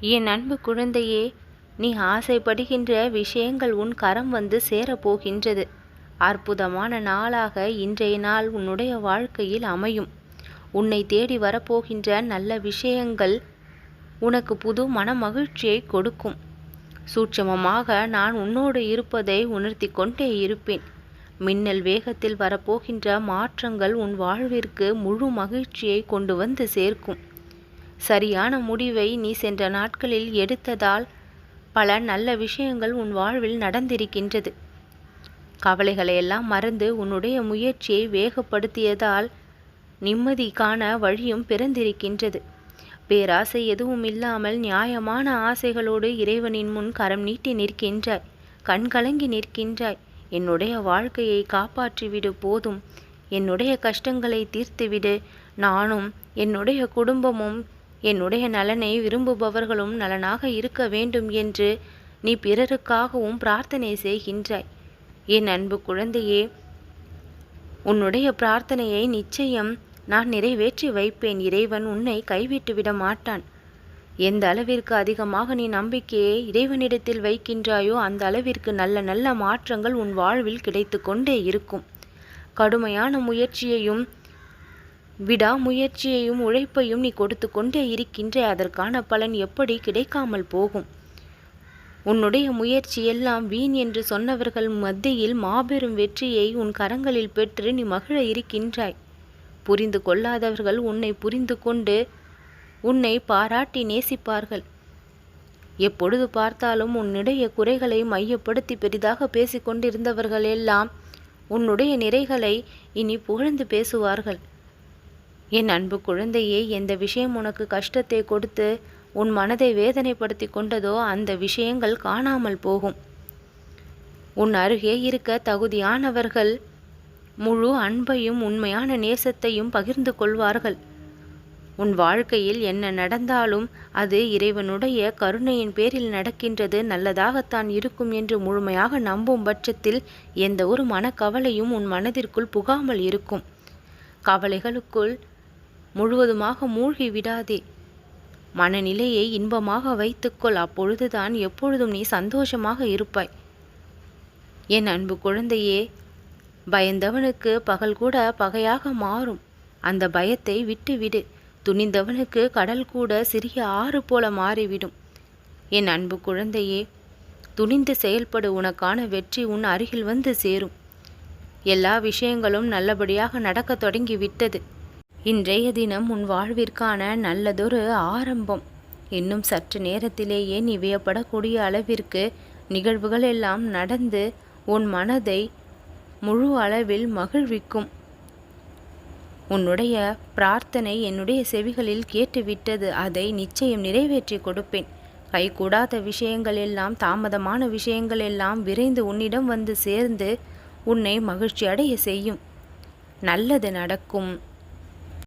என் அன்பு குழந்தையே நீ ஆசைப்படுகின்ற விஷயங்கள் உன் கரம் வந்து சேரப்போகின்றது. அற்புதமான நாளாக இன்றைய நாள் உன்னுடைய வாழ்க்கையில் அமையும். உன்னை தேடி வரப்போகின்ற நல்ல விஷயங்கள் உனக்கு புது மன மகிழ்ச்சியை கொடுக்கும். சூட்சமமாக நான் உன்னோடு இருப்பதை உணர்த்தி கொண்டே இருப்பேன். மின்னல் வேகத்தில் வரப்போகின்ற மாற்றங்கள் உன் வாழ்விற்கு முழு மகிழ்ச்சியை கொண்டு வந்து சேர்க்கும். சரியான முடிவை நீ சென்ற நாட்களில் எடுத்ததால் பல நல்ல விஷயங்கள் உன் வாழ்வில் நடந்திருக்கின்றது. கவலைகளையெல்லாம் மறந்து உன்னுடைய முயற்சியை வேகப்படுத்தியதால் நிம்மதிக்கான வழியும் பிறந்திருக்கின்றது. பேராசை எதுவும் இல்லாமல் நியாயமான ஆசைகளோடு இறைவனின் முன் கரம் நீட்டி நிற்கின்றாய். கண்கலங்கி நிற்கின்றாய். என்னுடைய வாழ்க்கையை காப்பாற்றிவிடு போதும். என்னுடைய கஷ்டங்களை தீர்த்துவிடு. நானும் என்னுடைய குடும்பமும் என்னுடைய நலனை விரும்புபவர்களும் நலனாக இருக்க வேண்டும் என்று நீ பிறருக்காகவும் பிரார்த்தனை செய்கின்றாய். என் அன்பு குழந்தையே உன்னுடைய பிரார்த்தனையை நிச்சயம் நான் நிறைவேற்றி வைப்பேன். இறைவன் உன்னை கைவிட்டு விட மாட்டான். எந்த அளவிற்கு அதிகமாக நீ நம்பிக்கையை இறைவனிடத்தில் வைக்கின்றாயோ அந்த அளவிற்கு நல்ல நல்ல மாற்றங்கள் உன் வாழ்வில் கிடைத்து கொண்டே இருக்கும். கடுமையான முயற்சியையும் விடாமுயற்சியையும் உழைப்பையும் நீ கொடுத்து கொண்டே இருக்கின்ற அதற்கான பலன் எப்படி கிடைக்காமல் போகும்? உன்னுடைய முயற்சி எல்லாம் வீண் என்று சொன்னவர்கள் மத்தியில் மாபெரும் வெற்றியை உன் கரங்களில் பெற்று நீ மகிழ இருக்கின்றாய். புரிந்து கொள்ளாதவர்கள் உன்னை புரிந்து கொண்டு உன்னை பாராட்டி நேசிப்பார்கள். எப்பொழுது பார்த்தாலும் உன்னுடைய குறைகளை மையப்படுத்தி பெரிதாக பேசிக்கொண்டிருந்தவர்கள் எல்லாம் உன்னுடைய நிறைகளை இனி புகழ்ந்து பேசுவார்கள். என் அன்பு குழந்தையே எந்த விஷயம் உனக்கு கஷ்டத்தை கொடுத்து உன் மனதை வேதனைப்படுத்தி கொண்டதோ அந்த விஷயங்கள் காணாமல் போகும். உன் அருகே இருக்க தகுதியானவர்கள் முழு அன்பையும் உண்மையான நேசத்தையும் பகிர்ந்து கொள்வார்கள். உன் வாழ்க்கையில் என்ன நடந்தாலும் அது இறைவனுடைய கருணையின் பேரில் நடக்கின்றது நல்லதாகத்தான் இருக்கும் என்று முழுமையாக நம்பும் பட்சத்தில் எந்த ஒரு மனக்கவலையும் உன் மனதிற்குள் புகாமல் இருக்கும். கவலைகளுக்குள் முழுவதுமாக மூழ்கி விடாதே. மனநிலையை இன்பமாக வைத்துக்கொள். அப்பொழுதுதான் எப்பொழுதும் நீ சந்தோஷமாக இருப்பாய். என் அன்பு குழந்தையே பயந்தவனுக்கு பகல் கூட பகையாக மாறும். அந்த பயத்தை விட்டுவிடு. துணிந்தவனுக்கு கடல் கூட சிறிய ஆறு போல மாறிவிடும். என் அன்பு குழந்தையே துணிந்து செயல்படு. உனக்கான வெற்றி உன் அருகில் வந்து சேரும். எல்லா விஷயங்களும் நல்லபடியாக நடக்க தொடங்கிவிட்டது. இன்றைய தினம் உன் வாழ்விற்கான நல்லதொரு ஆரம்பம். இன்னும் சற்று நேரத்திலேயே நீ வியப்படக்கூடிய அளவிற்கு நிகழ்வுகள் எல்லாம் நடந்து உன் மனதை முழு அளவில் மகிழ்விக்கும். உன்னுடைய பிரார்த்தனை என்னுடைய செவிகளில் கேட்டுவிட்டது. அதை நிச்சயம் நிறைவேற்றி கொடுப்பேன். கைகூடாத விஷயங்கள் எல்லாம் தாமதமான விஷயங்கள் எல்லாம் விரைந்து உன்னிடம் வந்து சேர்ந்து உன்னை மகிழ்ச்சி அடைய செய்யும். நல்லது நடக்கும்.